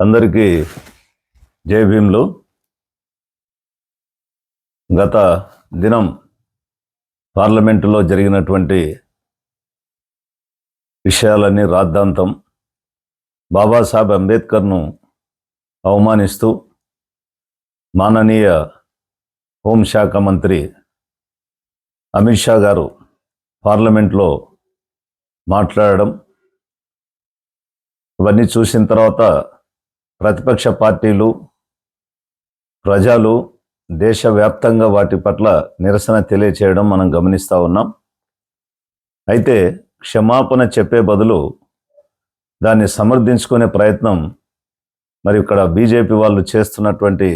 అందరికీ జై భీమ్లు. గత దినం పార్లమెంటులో జరిగినటువంటి విషయాలన్నీ రాద్ధాంతం. బాబాసాహెబ్ అంబేద్కర్ను అవమానిస్తూ మాననీయ హోంశాఖ మంత్రి అమిత్ షా గారు పార్లమెంట్లో మాట్లాడడం ఇవన్నీ చూసిన తర్వాత ప్రతిపక్ష పార్టీలు ప్రజలు దేశవ్యాప్తంగా వాటి పట్ల నిరసన తెలియచేయడం మనం గమనిస్తూ ఉన్నాం. అయితే క్షమాపణ చెప్పే బదులు దాన్ని సమర్థించుకునే ప్రయత్నం మరి ఇక్కడ బీజేపీ వాళ్ళు చేస్తున్నటువంటి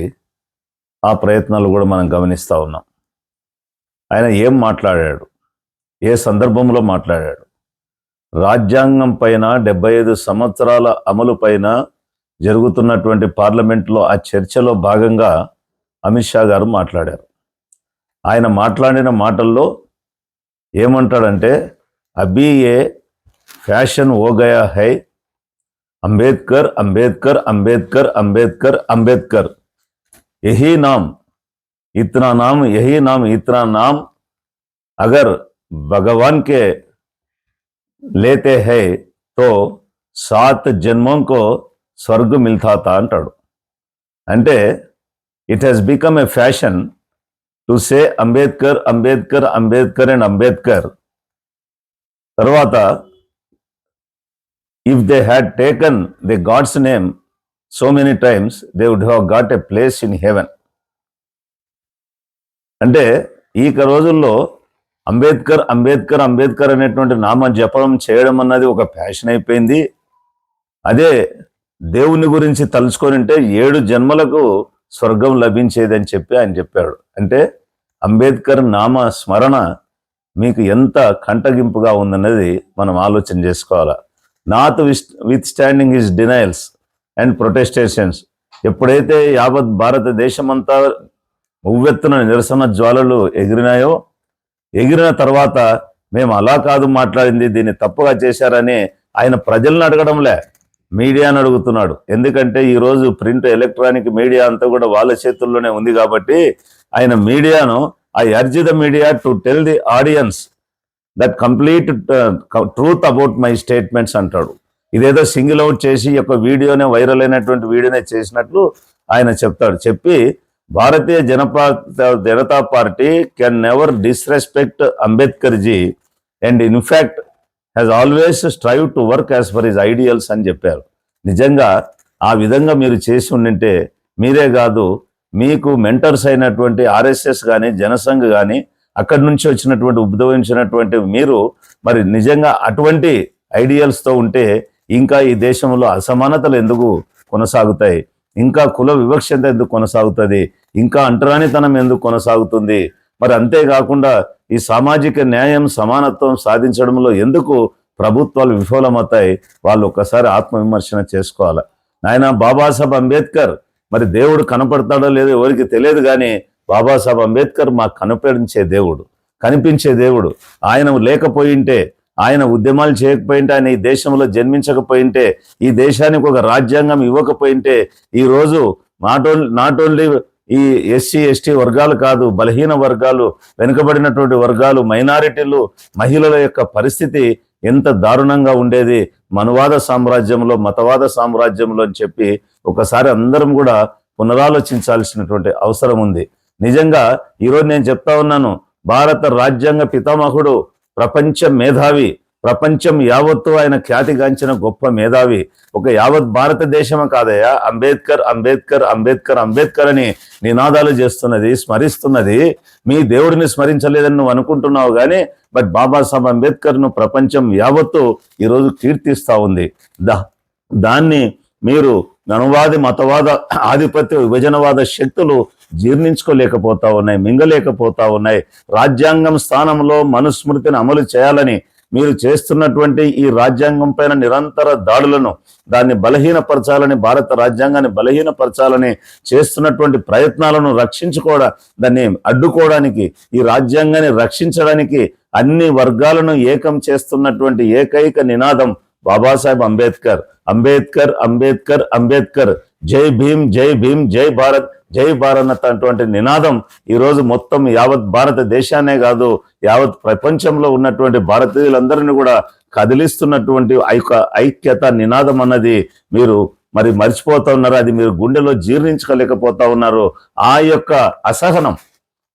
ఆ ప్రయత్నాలు కూడా మనం గమనిస్తూ ఉన్నాం. ఆయన ఏం మాట్లాడాడు? ఏ సందర్భంలో మాట్లాడాడు? రాజ్యాంగం పైన డెబ్బై ఐదు సంవత్సరాల అమలు పైన జరుగుతున్నటువంటి పార్లమెంట్లో ఆ చర్చలో భాగంగా అమిత్ షా గారు మాట్లాడారు. ఆయన మాట్లాడిన మాటల్లో ఏమంటాడంటే అబీఏ ఫ్యాషన్ ఓగయా హై? అంబేద్కర్ అంబేద్కర్ అంబేద్కర్ అంబేద్కర్ అంబేద్కర్. యహీ నామ్ ఇత్నా నామ్ యహీ నామ్ ఇత్నా నామ్. అగర్ భగవాన్ కే లేతే హై తో సాత్ జన్మం కో స్వర్గ్ మిల్తాతా అంటాడు. అంటే it has become a fashion to say Ambedkar Ambedkar Ambedkar and Ambedkar. తర్వాత if they had taken the God's name so many times they would have got a place in heaven అంటే ఈ రోజుల్లో అంబేద్కర్ అంబేద్కర్ అంబేద్కర్ అనేటువంటి నామ జపం చేయడం అన్నది ఒక ఫ్యాషన్ అయిపోయింది. అదే దేవుని గురించి తలుచుకొని ఉంటే ఏడు జన్మలకు స్వర్గం లభించేదని చెప్పి ఆయన చెప్పాడు. అంటే అంబేద్కర్ నామ స్మరణ మీకు ఎంత కంటగింపుగా ఉందన్నది మనం ఆలోచన చేసుకోవాలి. Notwithstanding is denials and protestations ఎప్పుడైతే యావత్ భారతదేశమంతా ఉవ్వెత్తున నిరసన జ్వాలలు ఎగిరినాయో ఎగిరిన తర్వాత మేము అలా కాదు మాట్లాడింది దీన్ని తప్పుగా చేశారని ఆయన ప్రజలను అడగడంలే. మీడియాను అడుగుతున్నాడు. ఎందుకంటే ఈరోజు ప్రింట్ ఎలక్ట్రానిక్ మీడియా అంతా కూడా వాళ్ళ చేతుల్లోనే ఉంది కాబట్టి ఆయన మీడియాను I urge the media to tell the audience that complete truth about my statements అంటాడు. ఇదేదో సింగిల్ అవుట్ చేసి ఈ యొక్క వీడియోనే వైరల్ అయినటువంటి వీడియోనే చేసినట్లు ఆయన చెప్తాడు. చెప్పి Bharatiya జనపా Janata Party can never disrespect Ambedkar ji and in fact has always strive to work as for his ideals అని చెప్పారు. నిజంగా ఆ విధంగా మీరు చేసి ఉండింటే మీరే కాదు మీకు మెంటర్స్ అయినటువంటి ఆర్ఎస్ఎస్ కానీ జనసంఘ్ కానీ అక్కడి నుంచి వచ్చినటువంటి ఉద్భవించినటువంటి మీరు మరి నిజంగా అటువంటి ఐడియల్స్తో ఉంటే ఇంకా ఈ దేశంలో అసమానతలు ఎందుకు కొనసాగుతాయి? ఇంకా కుల వివక్షత ఎందుకు కొనసాగుతుంది? ఇంకా అంటరానితనం ఎందుకు కొనసాగుతుంది? మరి అంతేకాకుండా ఈ సామాజిక న్యాయం సమానత్వం సాధించడంలో ఎందుకు ప్రభుత్వాలు విఫలమవుతాయి? వాళ్ళు ఒక్కసారి ఆత్మవిమర్శన చేసుకోవాలి? నాయన బాబాసాహెబ్ అంబేద్కర్ మరి దేవుడు కనపడతాడో లేదో ఎవరికి తెలియదు కానీ బాబాసాహెబ్ అంబేద్కర్ మాకు కనపడించే దేవుడు కనిపించే దేవుడు. ఆయన లేకపోయింటే ఆయన ఉద్యమాలు చేయకపోయింటే ఆయన ఈ దేశంలో జన్మించకపోయింటే ఈ దేశానికి ఒక రాజ్యాంగం ఇవ్వకపోయింటే ఈరోజు నాట్ ఓన్లీ నాట్ ఓన్లీ ఈ ఎస్సీ ఎస్టీ వర్గాలు కాదు బలహీన వర్గాలు వెనుకబడినటువంటి వర్గాలు మైనారిటీలు మహిళల యొక్క పరిస్థితి ఎంత దారుణంగా ఉండేది. మనువాద సామ్రాజ్యంలో మతవాద సామ్రాజ్యంలో అని చెప్పి ఒకసారి అందరం కూడా పునరాలోచించాల్సినటువంటి అవసరం ఉంది. నిజంగా ఈరోజు నేను చెప్తా ఉన్నాను భారత రాజ్యాంగ పితామహుడు ప్రపంచ మేధావి ప్రపంచం యావత్తు ఆయన ఖ్యాతిగాంచిన గొప్ప మేధావి. ఒక యావత్ భారతదేశమే కాదయ్యా. అంబేద్కర్ అంబేద్కర్ అంబేద్కర్ అంబేద్కర్ అని నినాదాలు చేస్తున్నది స్మరిస్తున్నది. మీ దేవుడిని స్మరించలేదని నువ్వు అనుకుంటున్నావు కానీ బట్ బాబాసాహెబ్ అంబేద్కర్ను ప్రపంచం యావత్తు ఈరోజు కీర్తిస్తూ ఉంది. దా దాన్ని మీరు మనవాది మతవాద ఆధిపత్య విభజనవాద శక్తులు జీర్ణించుకోలేకపోతా ఉన్నాయి మింగలేకపోతా ఉన్నాయి. రాజ్యాంగం స్థానంలో మనుస్మృతిని అమలు చేయాలని మీరు చేస్తున్నటువంటి ఈ రాజ్యాంగం పైన నిరంతర దాడులను దాన్ని బలహీనపరచాలని భారత రాజ్యాంగాన్ని బలహీనపరచాలని చేస్తున్నటువంటి ప్రయత్నాలను రక్షించుకోవడం దాన్ని అడ్డుకోవడానికి ఈ రాజ్యాంగాన్ని రక్షించడానికి అన్ని వర్గాలను ఏకం చేస్తున్నటువంటి ఏకైక నినాదం బాబాసాహెబ్ అంబేద్కర్. అంబేద్కర్ అంబేద్కర్ అంబేద్కర్ జై భీమ్ జై భీమ్ జై భారత్ జై భారత్ అటువంటి నినాదం ఈరోజు మొత్తం యావత్ భారతదేశాన్నే కాదు యావత్ ప్రపంచంలో ఉన్నటువంటి భారతీయులందరినీ కూడా కదిలిస్తున్నటువంటి ఐక్యత నినాదం అన్నది మీరు మరి మర్చిపోతా ఉన్నారు? అది మీరు గుండెలో జీర్ణించుకోలేకపోతా ఉన్నారు. ఆ యొక్క అసహనం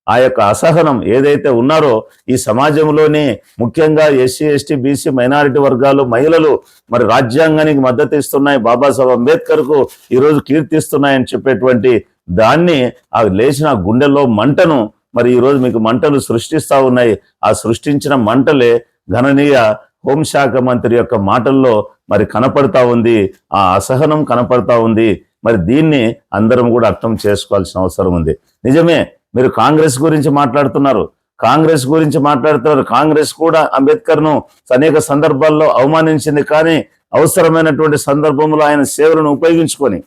ఆ యొక్క అసహనం ఏదైతే ఉన్నారో ఈ సమాజంలోని ముఖ్యంగా ఎస్సీ ఎస్టీ బీసీ మైనారిటీ వర్గాలు మహిళలు మరి రాజ్యాంగానికి మద్దతు ఇస్తున్నాయి. బాబాసాహెబ్ అంబేద్కర్కు ఈరోజు కీర్తిస్తున్నాయని చెప్పేటువంటి దాన్ని ఆ లేచిన గుండెల్లో మంటను మరి ఈరోజు మీకు మంటలు సృష్టిస్తూ ఉన్నాయి. ఆ సృష్టించిన మంటలే గణనీయ హోంశాఖ మంత్రి యొక్క మాటల్లో మరి కనపడతా ఉంది. ఆ అసహనం కనపడతా ఉంది. మరి దీన్ని అందరం కూడా అర్థం చేసుకోవాల్సిన అవసరం ఉంది. నిజమే మీరు కాంగ్రెస్ గురించి మాట్లాడుతున్నారు. కాంగ్రెస్ గురించి మాట్లాడుతున్నారు. కాంగ్రెస్ కూడా అంబేద్కర్ను అనేక సందర్భాల్లో అవమానించింది. కానీ అవసరమైనటువంటి సందర్భంలో ఆయన సేవలను ఉపయోగించుకొని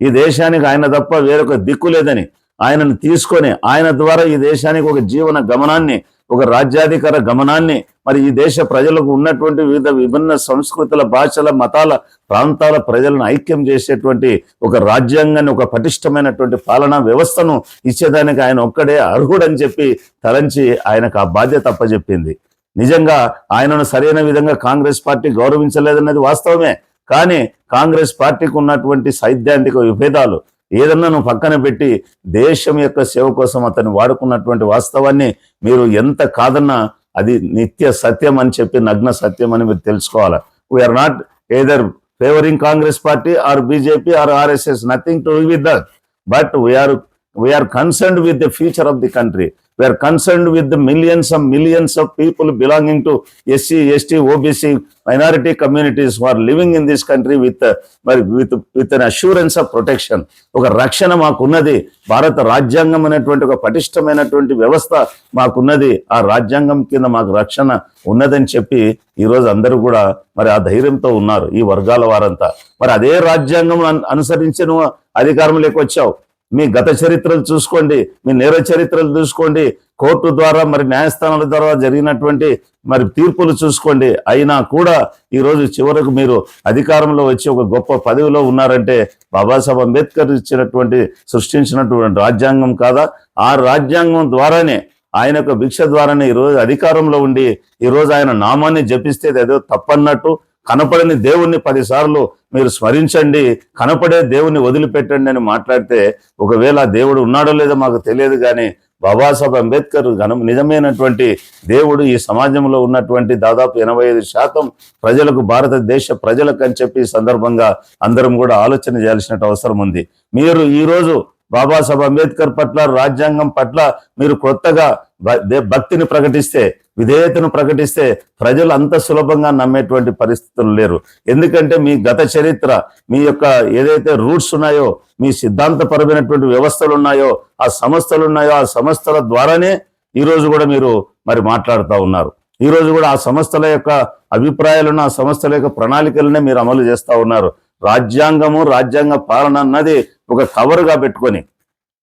ఈ దేశానికి ఆయన తప్ప వేరొక దిక్కు లేదని ఆయనను తీసుకొని ఆయన ద్వారా ఈ దేశానికి ఒక జీవన గమనాన్ని ఒక రాజ్యాధికార గమనాన్ని మరి ఈ దేశ ప్రజలకు ఉన్నటువంటి వివిధ విభిన్న సంస్కృతుల భాషల మతాల ప్రాంతాల ప్రజలను ఐక్యం చేసేటువంటి ఒక రాజ్యాంగాన్ని ఒక పటిష్టమైనటువంటి పాలనా వ్యవస్థను ఇచ్చేదానికి ఆయన ఒక్కడే అర్హుడని చెప్పి తలంచి ఆయనకు ఆ బాధ్యత అప్పచెప్పింది నిజంగా ఆయనను సరైన విధంగా కాంగ్రెస్ పార్టీ గౌరవించలేదన్నది వాస్తవమే. కానీ కాంగ్రెస్ పార్టీకి ఉన్నటువంటి సైద్ధాంతిక విభేదాలు ఏదన్నా నువ్వు పక్కన పెట్టి దేశం యొక్క సేవ కోసం అతన్ని వాడుకున్నటువంటి వాస్తవాన్ని మీరు ఎంత కాదన్నా అది నిత్య సత్యం అని చెప్పి నగ్న సత్యం అని మీరు తెలుసుకోవాలి. We are not either favouring Congress party or BJP or RSS nothing to with that but we are we are concerned with the future of the country we are concerned with the millions of millions of people belonging to SC ST OBC minority communities are living in this country with మరి with with an assurance of protection ఒక రక్షణ మాకున్నది. భారత రాజ్యాంగం అనేటువంటి ఒక పటిష్టమైనటువంటి వ్యవస్థ మాకున్నది. ఆ రాజ్యాంగం కింద మాకు రక్షణ ఉన్నదని చెప్పి ఈ రోజు అందరూ కూడా మరి ఆ ధైర్యంతో ఉన్నారు ఈ వర్గాల వారంతా. మరి అదే రాజ్యాంగం అను- అనుసరించి నువ్వు అధికారంలోకి వచ్చావు. మీ గత చరిత్రలు చూసుకోండి మీ నేర చరిత్రలు చూసుకోండి కోర్టు ద్వారా మరి న్యాయస్థానాల ద్వారా జరిగినటువంటి మరి తీర్పులు చూసుకోండి. అయినా కూడా ఈరోజు చివరకు మీరు అధికారంలో వచ్చి ఒక గొప్ప పదవిలో ఉన్నారంటే బాబాసాహెబ్ అంబేద్కర్ ఇచ్చినటువంటి సృష్టించినటువంటి రాజ్యాంగం కాదా? ఆ రాజ్యాంగం ద్వారానే ఆయన యొక్క భిక్ష ద్వారానే ఈ రోజు అధికారంలో ఉండి ఈరోజు ఆయన నామాన్ని జపిస్తే ఏదో తప్పన్నట్టు కనపడని దేవుణ్ణి పదిసార్లు మీరు స్మరించండి కనపడే దేవుని వదిలిపెట్టండి అని మాట్లాడితే ఒకవేళ దేవుడు ఉన్నాడో లేదో మాకు తెలియదు కానీ బాబాసాహెబ్ అంబేద్కర్ ఘనం నిజమైనటువంటి దేవుడు ఈ సమాజంలో ఉన్నటువంటి దాదాపు ఎనభై ఐదు శాతం ప్రజలకు భారతదేశ ప్రజలకు అని చెప్పి ఈ సందర్భంగా అందరం కూడా ఆలోచన చేయాల్సిన అవసరం ఉంది. మీరు ఈరోజు బాబాసాహెబ్ అంబేద్కర్ పట్ల రాజ్యాంగం పట్ల మీరు కొత్తగా దే- భక్తిని ప్రకటిస్తే విధేయతను ప్రకటిస్తే ప్రజలు అంత సులభంగా నమ్మేటువంటి పరిస్థితులు లేరు. ఎందుకంటే మీ గత చరిత్ర మీ యొక్క ఏదైతే రూట్స్ ఉన్నాయో మీ సిద్ధాంతపరమైనటువంటి వ్యవస్థలు ఉన్నాయో ఆ సంస్థలు ఉన్నాయో ఆ సంస్థల ద్వారానే ఈరోజు కూడా మీరు మరి మాట్లాడుతూ ఉన్నారు. ఈరోజు కూడా ఆ సంస్థల యొక్క అభిప్రాయాలను ఆ సంస్థల యొక్క ప్రణాళికలనే మీరు అమలు చేస్తూ ఉన్నారు. రాజ్యాంగము రాజ్యాంగ పాలన అన్నది ఒక కవర్గా పెట్టుకొని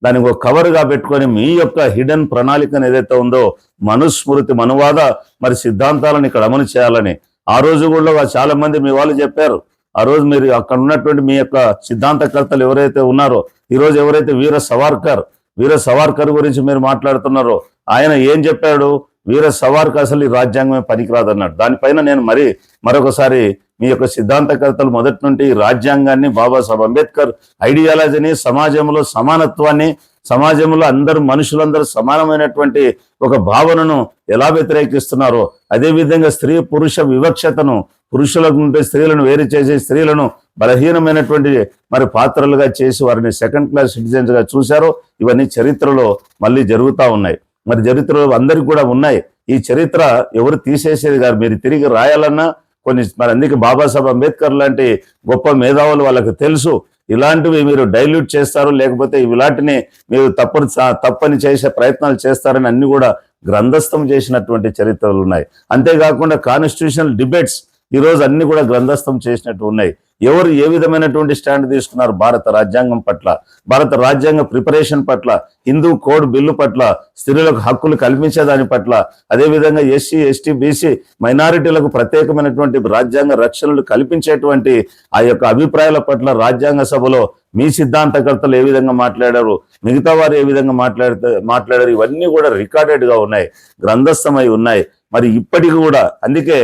దానికి ఒక కవర్గా పెట్టుకొని మీ యొక్క హిడెన్ ప్రణాళికను ఏదైతే ఉందో మనుస్మృతి మనువాద మరి సిద్ధాంతాలను ఇక్కడ అమలు చేయాలని. ఆ రోజు కూడా చాలా మంది మీ వాళ్ళు చెప్పారు. ఆ రోజు మీరు అక్కడ ఉన్నటువంటి మీ యొక్క సిద్ధాంతకర్తలు ఎవరైతే ఉన్నారో ఈరోజు ఎవరైతే వీర సవార్కర్ వీర సవార్కర్ గురించి మీరు మాట్లాడుతున్నారో ఆయన ఏం చెప్పాడు? వీర సవార్కు అసలు ఈ రాజ్యాంగమే పనికిరాదన్నాడు. దానిపైన నేను మరి మరొకసారి మీ యొక్క సిద్ధాంతకర్తలు మొదటి నుండి ఈ రాజ్యాంగాన్ని బాబాసాహెబ్ అంబేద్కర్ ఐడియాలజీని సమాజంలో సమానత్వాన్ని సమాజంలో అందరు మనుషులందరూ సమానమైనటువంటి ఒక భావనను ఎలా వ్యతిరేకిస్తున్నారో అదేవిధంగా స్త్రీ పురుష వివక్షతను పురుషులకు ఉంటే స్త్రీలను వేరు చేసి స్త్రీలను బలహీనమైనటువంటి మరి పాత్రలుగా చేసి వారిని సెకండ్ క్లాస్ సిటిజన్స్గా చూశారో ఇవన్నీ చరిత్రలో మళ్ళీ జరుగుతూ ఉన్నాయి. మరి చరిత్రలో అందరికి కూడా ఉన్నాయి. ఈ చరిత్ర ఎవరు తీసేసేది కాదు. మీరు తిరిగి రాయాలన్నా కొన్ని మరి అందుకే బాబాసాహెబ్ అంబేద్కర్ లాంటి గొప్ప మేధావులు వాళ్ళకి తెలుసు. ఇలాంటివి మీరు డైల్యూట్ చేస్తారు. లేకపోతే ఇలాంటిని మీరు తప్పని తప్పని చేసే ప్రయత్నాలు చేస్తారని అన్ని కూడా గ్రంథస్థం చేసినటువంటి చరిత్రలు ఉన్నాయి. అంతేకాకుండా కాన్స్టిట్యూషనల్ డిబేట్స్ ఈరోజు అన్ని కూడా గ్రంథస్థం చేసినట్టు ఉన్నాయి. ఎవరు ఏ విధమైనటువంటి స్టాండ్ తీసుకున్నారు? భారత రాజ్యాంగం పట్ల భారత రాజ్యాంగ ప్రిపరేషన్ పట్ల హిందూ కోడ్ బిల్లు పట్ల స్త్రీలకు హక్కులు కల్పించే దాని పట్ల అదేవిధంగా ఎస్సీ ఎస్టీ బీసీ మైనారిటీలకు ప్రత్యేకమైనటువంటి రాజ్యాంగ రక్షణలు కల్పించేటువంటి ఆ యొక్క అభిప్రాయాల పట్ల రాజ్యాంగ సభలో మీ సిద్ధాంతకర్తలు ఏ విధంగా మాట్లాడారు మిగతా వారు ఏ విధంగా మాట్లాడితే మాట్లాడారు ఇవన్నీ కూడా రికార్డెడ్గా ఉన్నాయి గ్రంథస్థమై ఉన్నాయి. మరి ఇప్పటికి కూడా అందుకే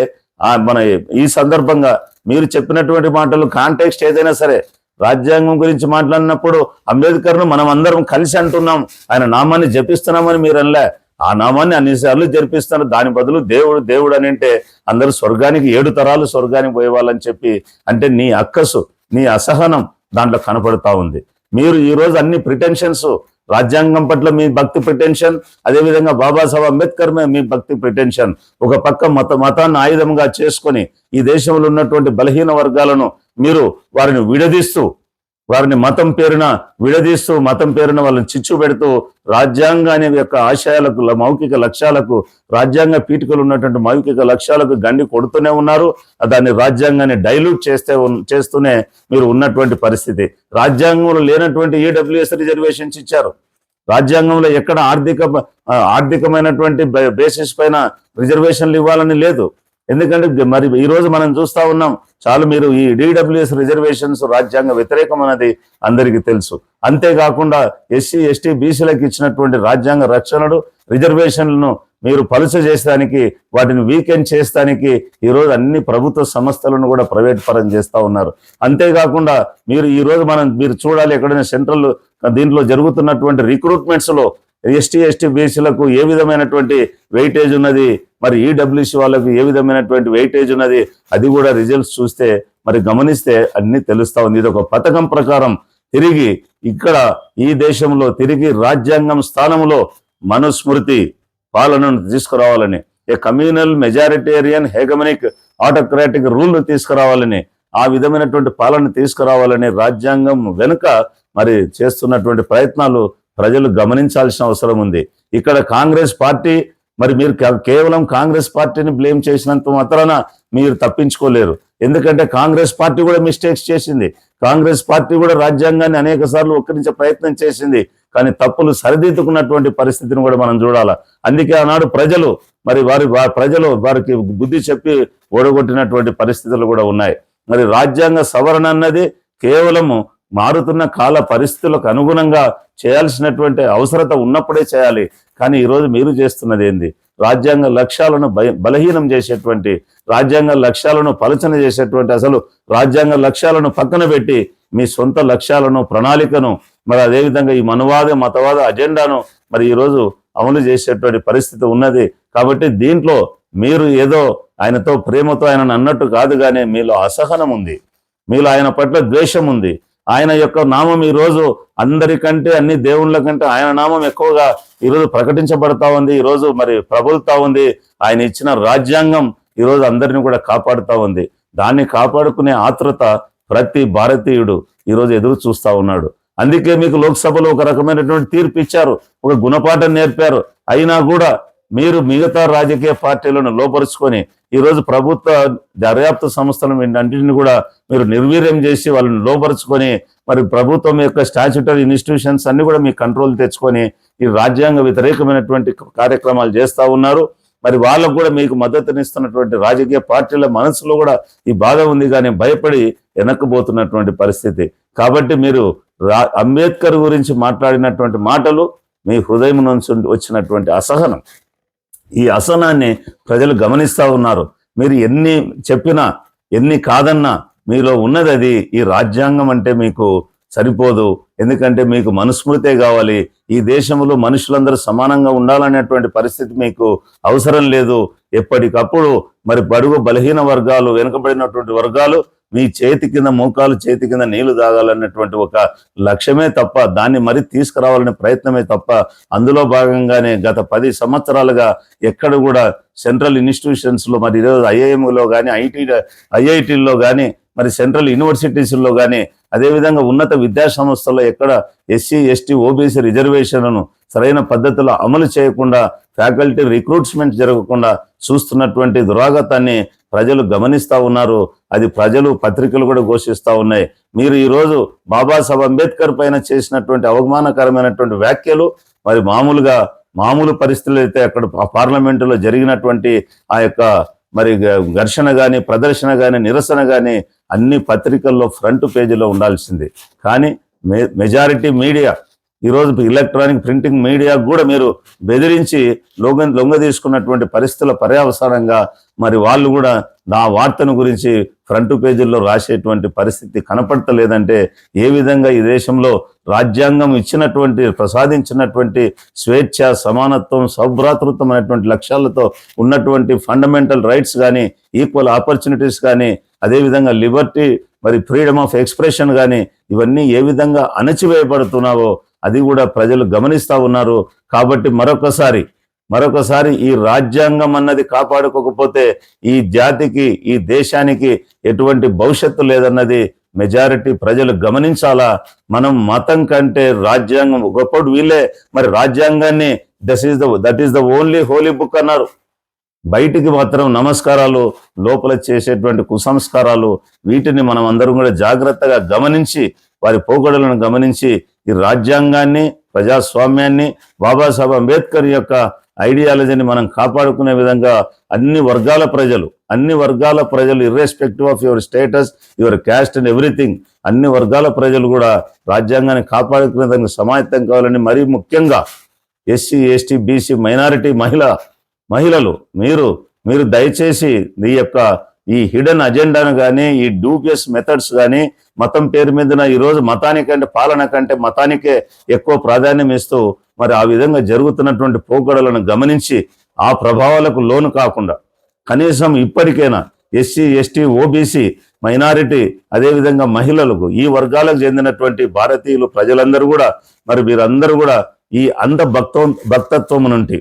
మన ఈ సందర్భంగా మీరు చెప్పినటువంటి మాటలు కాంటెక్స్ట్ ఏదైనా సరే రాజ్యాంగం గురించి మాట్లాడినప్పుడు అంబేద్కర్ను మనం అందరం కలిసి అంటున్నాం. ఆయన నామాన్ని జపిస్తున్నామని మీరు అనలే. ఆ నామాన్ని అన్నిసార్లు జరిపిస్తారు దాని బదులు దేవుడు దేవుడు అని అంటే అందరూ స్వర్గానికి ఏడు తరాలు స్వర్గానికి పోయేవాళ్ళని చెప్పి అంటే నీ అక్కసు నీ అసహనం దాంట్లో కనపడతా ఉంది. మీరు ఈరోజు అన్ని ప్రిటెన్షన్స్ రాజ్యాంగం పట్ల మీ భక్తి ప్రిటెన్షన్ అదేవిధంగా బాబాసాహెబ్ అంబేద్కర్ మీద మీ భక్తి ప్రిటెన్షన్ ఒక పక్క మత మతాన్ని ఆయుధంగా చేసుకొని ఈ దేశంలో ఉన్నటువంటి బలహీన వర్గాలను మీరు వారిని విడదీస్తూ వారిని మతం పేరున విడదీస్తూ మతం పేరున వాళ్ళని చిచ్చు పెడుతూ రాజ్యాంగాన్ని యొక్క ఆశయాలకు మౌఖిక లక్ష్యాలకు రాజ్యాంగ పీఠికలు ఉన్నటువంటి మౌఖిక లక్ష్యాలకు గండి కొడుతూనే ఉన్నారు. దాన్ని రాజ్యాంగాన్ని డైల్యూట్ చేస్తే చేస్తూనే మీరు ఉన్నటువంటి పరిస్థితి. రాజ్యాంగంలో లేనటువంటి ఈడబ్ల్యూఎస్ రిజర్వేషన్స్ ఇచ్చారు. రాజ్యాంగంలో ఎక్కడ ఆర్థిక ఆర్థికమైనటువంటి బే- బేసిస్ పైన రిజర్వేషన్లు ఇవ్వాలని లేదు. ఎందుకంటే మరి ఈ రోజు మనం చూస్తా ఉన్నాం చాలు మీరు ఈ డిడబ్ల్యూఎస్ రిజర్వేషన్స్ రాజ్యాంగ వ్యతిరేకం అన్నది అందరికీ తెలుసు. అంతేకాకుండా ఎస్సీ ఎస్టీ బీసీలకు ఇచ్చినటువంటి రాజ్యాంగ రక్షణలు రిజర్వేషన్లను మీరు పలుచ చేసడానికి వాటిని వీకెండ్ చేస్తానికి ఈరోజు అన్ని ప్రభుత్వ సంస్థలను కూడా ప్రైవేట్ పరం చేస్తూ ఉన్నారు. అంతేకాకుండా మీరు ఈరోజు మనం మీరు చూడాలి ఎక్కడైనా సెంట్రల్ దీంట్లో జరుగుతున్నటువంటి రిక్రూట్మెంట్స్లో ఎస్టీ ఎస్టీ బీసీలకు ఏ విధమైనటువంటి వెయిటేజ్ ఉన్నది మరి ఈడబ్ల్యూసి వాళ్ళకి ఏ విధమైనటువంటి వెయిటేజ్ ఉన్నది అది కూడా రిజల్ట్స్ చూస్తే మరి గమనిస్తే అన్ని తెలుస్తా ఉంది. ఇది ఒక పథకం ప్రకారం తిరిగి ఇక్కడ ఈ దేశంలో తిరిగి రాజ్యాంగం స్థానంలో మనుస్మృతి పాలనను తీసుకురావాలని a communal majoritarian hegemonic autocratic రూల్ను తీసుకురావాలని ఆ విధమైనటువంటి పాలన తీసుకురావాలని రాజ్యాంగం వెనుక మరి చేస్తున్నటువంటి ప్రయత్నాలు ప్రజలు గమనించాల్సిన అవసరం ఉంది. ఇక్కడ కాంగ్రెస్ పార్టీ మరి మీరు కేవలం కాంగ్రెస్ పార్టీని బ్లేమ్ చేసినంత మాత్రాన మీరు తప్పించుకోలేరు. ఎందుకంటే కాంగ్రెస్ పార్టీ కూడా మిస్టేక్స్ చేసింది. కాంగ్రెస్ పార్టీ కూడా రాజ్యాంగాన్ని అనేక సార్లు ఒక్కరించే ప్రయత్నం చేసింది. కానీ తప్పులు సరిదిద్దుకున్నటువంటి పరిస్థితిని కూడా మనం చూడాలి. అందుకే ఆనాడు ప్రజలు మరి వారి ప్రజలు వారికి బుద్ధి చెప్పి ఓడగొట్టినటువంటి పరిస్థితులు కూడా ఉన్నాయి. మరి రాజ్యాంగ సవరణ అన్నది కేవలము మారుతున్న కాల పరిస్థితులకు అనుగుణంగా చేయాల్సినటువంటి అవసరత ఉన్నప్పుడే చేయాలి. కానీ ఈరోజు మీరు చేస్తున్నది ఏంది? రాజ్యాంగ లక్ష్యాలను బలహీనం చేసేటువంటి రాజ్యాంగ లక్ష్యాలను పలచన చేసేటువంటి అసలు రాజ్యాంగ లక్ష్యాలను పక్కన పెట్టి మీ సొంత లక్ష్యాలను ప్రణాళికను మరి అదేవిధంగా ఈ మనువాద మతవాద అజెండాను మరి ఈరోజు అమలు చేసేటువంటి పరిస్థితి ఉన్నది. కాబట్టి దీంట్లో మీరు ఏదో ఆయనతో ప్రేమతో ఆయనను అన్నట్టు కాదు కానీ మీలో అసహనం ఉంది. మీలో ఆయన పట్ల ద్వేషం ఉంది. ఆయన యొక్క నామం ఈ రోజు అందరికంటే అన్ని దేవుళ్ళ కంటే ఆయన నామం ఎక్కువగా ఈరోజు ప్రకటించబడతా ఉంది. ఈరోజు మరి ప్రబలుతా ఉంది. ఆయన ఇచ్చిన రాజ్యాంగం ఈరోజు అందరిని కూడా కాపాడుతూ ఉంది. దాన్ని కాపాడుకునే ఆత్రత ప్రతి భారతీయుడు ఈరోజు ఎదురు చూస్తూ ఉన్నాడు. అందుకే మీకు లోక్సభలో ఒక రకమైనటువంటి తీర్పు ఇచ్చారు. ఒక గుణపాఠం నేర్పారు. అయినా కూడా మీరు మిగతా రాజకీయ పార్టీలను లోపరుచుకొని ఈరోజు ప్రభుత్వ దర్యాప్తు సంస్థలను అన్నింటిని కూడా మీరు నిర్వీర్యం చేసి వాళ్ళని లోపరుచుకొని మరి ప్రభుత్వం యొక్క స్టాచ్యుటరీ ఇన్స్టిట్యూషన్స్ అన్ని కూడా మీ కంట్రోల్ తెచ్చుకొని ఈ రాజ్యాంగ వ్యతిరేకమైనటువంటి కార్యక్రమాలు చేస్తూ ఉన్నారు. మరి వాళ్ళకు కూడా మీకు మద్దతునిస్తున్నటువంటి రాజకీయ పార్టీల మనసులో కూడా ఈ బాధ ఉంది కానీ భయపడి వెనక్కిపోతున్నటువంటి పరిస్థితి. కాబట్టి మీరు రా అంబేద్కర్ గురించి మాట్లాడినటువంటి మాటలు మీ హృదయం నుంచి వచ్చినటువంటి అసహనం. ఈ అసహనాన్ని ప్రజలు గమనిస్తూ ఉన్నారు. మీరు ఎన్ని చెప్పినా ఎన్ని కాదన్నా మీలో ఉన్నది అది ఈ రాజ్యాంగం అంటే మీకు సరిపోదు. ఎందుకంటే మీకు మనుస్మృతే కావాలి. ఈ దేశంలో మనుషులందరూ సమానంగా ఉండాలనేటువంటి పరిస్థితి మీకు అవసరం లేదు. ఎప్పటికప్పుడు మరి బడుగు బలహీన వర్గాలు వెనుకబడినటువంటి వర్గాలు మీ చేతి కింద మోకాలు చేతి కింద నీళ్ళు తాగాలన్నటువంటి ఒక లక్ష్యమే తప్ప దాన్ని మరి తీసుకురావాలనే ప్రయత్నమే తప్ప అందులో భాగంగానే గత పది సంవత్సరాలుగా ఎక్కడ కూడా సెంట్రల్ ఇన్స్టిట్యూషన్స్లో మరి ఈరోజు ఐఐఎంలో కానీ ఐటీ ఐఐటీల్లో కానీ మరి సెంట్రల్ యూనివర్సిటీస్లో కానీ అదేవిధంగా ఉన్నత విద్యా సంస్థల్లో ఎక్కడ ఎస్సీ ఎస్టీ ఓబీసీ రిజర్వేషన్లను సరైన పద్ధతిలో అమలు చేయకుండా ఫ్యాకల్టీ రిక్రూట్స్మెంట్ జరగకుండా చూస్తున్నటువంటి దురాగతాన్ని ప్రజలు గమనిస్తూ ఉన్నారు. అది ప్రజలు పత్రికలు కూడా ఘోషిస్తూ ఉన్నాయి. మీరు ఈరోజు బాబాసాహెబ్ అంబేద్కర్ పైన చేసినటువంటి అవమానకరమైనటువంటి వ్యాఖ్యలు మరి మామూలుగా మామూలు పరిస్థితులు అయితే అక్కడ పార్లమెంటులో జరిగినటువంటి ఆ యొక్క మరి ఘర్షణ కానీ ప్రదర్శన కానీ నిరసన కానీ అన్ని పత్రికల్లో ఫ్రంట్ పేజీలో ఉండాల్సింది. కానీ మె మెజారిటీ మీడియా ఈరోజు ఎలక్ట్రానిక్ ప్రింటింగ్ మీడియా కూడా మీరు బెదిరించి లొంగ లొంగ తీసుకున్నటువంటి పరిస్థితుల పర్యవసానంగా మరి వాళ్ళు కూడా నా వార్తను గురించి ఫ్రంట్ పేజీల్లో రాసేటువంటి పరిస్థితి కనపడతలేదంటే ఏ విధంగా ఈ దేశంలో రాజ్యాంగం ఇచ్చినటువంటి ప్రసాదించినటువంటి స్వేచ్ఛ సమానత్వం సౌభ్రాతృత్వం అనేటువంటి లక్ష్యాలతో ఉన్నటువంటి ఫండమెంటల్ రైట్స్ కానీ ఈక్వల్ ఆపర్చునిటీస్ కానీ అదేవిధంగా లిబర్టీ మరి ఫ్రీడమ్ ఆఫ్ ఎక్స్ప్రెషన్ కానీ ఇవన్నీ ఏ విధంగా అణచివేయబడుతున్నావో అది కూడా ప్రజలు గమనిస్తా ఉన్నారు. కాబట్టి మరొకసారి మరొకసారి ఈ రాజ్యాంగం అన్నది కాపాడుకోకపోతే ఈ జాతికి ఈ దేశానికి ఎటువంటి భవిష్యత్తు లేదన్నది మెజారిటీ ప్రజలు గమనించాలా? మనం మతం కంటే రాజ్యాంగం ఒకప్పుడు వీళ్ళే. మరి రాజ్యాంగాన్ని that is the that is the only holy book అన్నారు. బయటికి మాత్రం నమస్కారాలు లోపల చేసేటువంటి కుసంస్కారాలు వీటిని మనం అందరం కూడా జాగ్రత్తగా గమనించి వారి పోకడలను గమనించి ఈ రాజ్యాంగాన్ని ప్రజాస్వామ్యాన్ని బాబాసాహెబ్ అంబేద్కర్ యొక్క ఐడియాలజీని మనం కాపాడుకునే విధంగా అన్ని వర్గాల ప్రజలు అన్ని వర్గాల ప్రజలు irrespective of your status your caste and everything అన్ని వర్గాల ప్రజలు కూడా రాజ్యాంగాన్ని కాపాడుకునే విధంగా సమాయత్తం కావాలని మరీ ముఖ్యంగా ఎస్సీ ఎస్టీ బీసీ మైనారిటీ మహిళ మహిళలు మీరు మీరు దయచేసి ఈ యొక్క ఈ హిడెన్ అజెండాను కానీ ఈ డూపియస్ మెథడ్స్ కానీ మతం పేరు మీద ఈరోజు మతానికంటే పాలన కంటే మతానికే ఎక్కువ ప్రాధాన్యం ఇస్తూ మరి ఆ విధంగా జరుగుతున్నటువంటి పోకడలను గమనించి ఆ ప్రభావాలకు లోను కాకుండా కనీసం ఇప్పటికైనా ఎస్సీ ఎస్టీ ఓబీసీ మైనారిటీ అదేవిధంగా మహిళలకు ఈ వర్గాలకు చెందినటువంటి భారతీయులు ప్రజలందరూ కూడా మరి మీరందరూ కూడా ఈ అంధ భక్త భక్తత్వం నుండి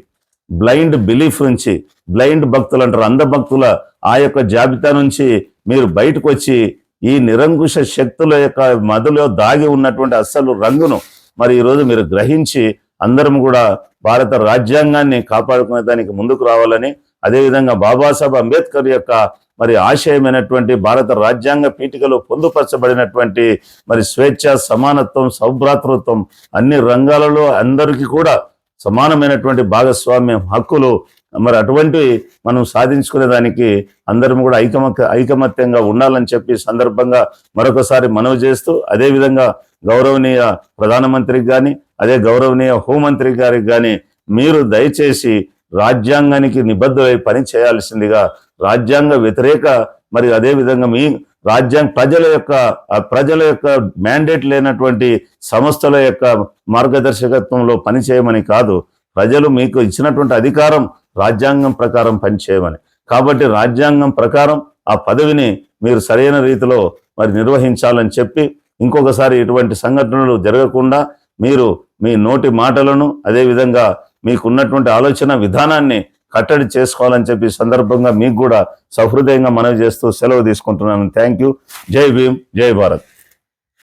బ్లైండ్ బిలీఫ్ నుంచి బ్లైండ్ భక్తులు అంటారు అంధభక్తుల ఆ యొక్క జాబితా నుంచి మీరు బయటకు వచ్చి ఈ నిరంకుశ శక్తుల యొక్క మదిలో దాగి ఉన్నటువంటి అస్సలు రంగును మరి ఈరోజు మీరు గ్రహించి అందరం కూడా భారత రాజ్యాంగాన్ని కాపాడుకునే దానికి ముందుకు రావాలని అదేవిధంగా బాబాసాహెబ్ అంబేద్కర్ యొక్క మరి ఆశయమైనటువంటి భారత రాజ్యాంగ పీఠికలో పొందుపరచబడినటువంటి మరి స్వేచ్ఛ సమానత్వం సౌభ్రాతృత్వం అన్ని రంగాలలో అందరికీ కూడా సమానమైనటువంటి భాగస్వామ్యం హక్కులు మరి అటువంటి మనం సాధించుకునే దానికి అందరం కూడా ఐకమత్య ఐకమత్యంగా ఉండాలని చెప్పి సందర్భంగా మరొకసారి మనవి చేస్తూ అదేవిధంగా గౌరవనీయ ప్రధానమంత్రికి కానీ అదే గౌరవనీయ హోంమంత్రి గారికి కానీ మీరు దయచేసి రాజ్యాంగానికి నిబద్ధులై పని చేయాల్సిందిగా రాజ్యాంగ వ్యతిరేక మరి అదేవిధంగా మీ రాజ్యాంగ ప్రజల యొక్క ప్రజల యొక్క మ్యాండేట్ లేనటువంటి సంస్థల యొక్క మార్గదర్శకత్వంలో పనిచేయమని కాదు ప్రజలు మీకు ఇచ్చినటువంటి అధికారం రాజ్యాంగం ప్రకారం పనిచేయమని. కాబట్టి రాజ్యాంగం ప్రకారం ఆ పదవిని మీరు సరైన రీతిలో మరి నిర్వహించాలని చెప్పి ఇంకొకసారి ఇటువంటి సంఘటనలు జరగకుండా మీరు మీ నోటి మాటలను అదేవిధంగా మీకున్నటువంటి ఆలోచన విధానాన్ని కట్టడి చేసుకోవాలని చెప్పి సందర్భంగా మీకు కూడా సహృదయంగా మనవి చేస్తూ సెలవు తీసుకుంటున్నాను. థ్యాంక్ యూ జై భీమ్ జై భారత్.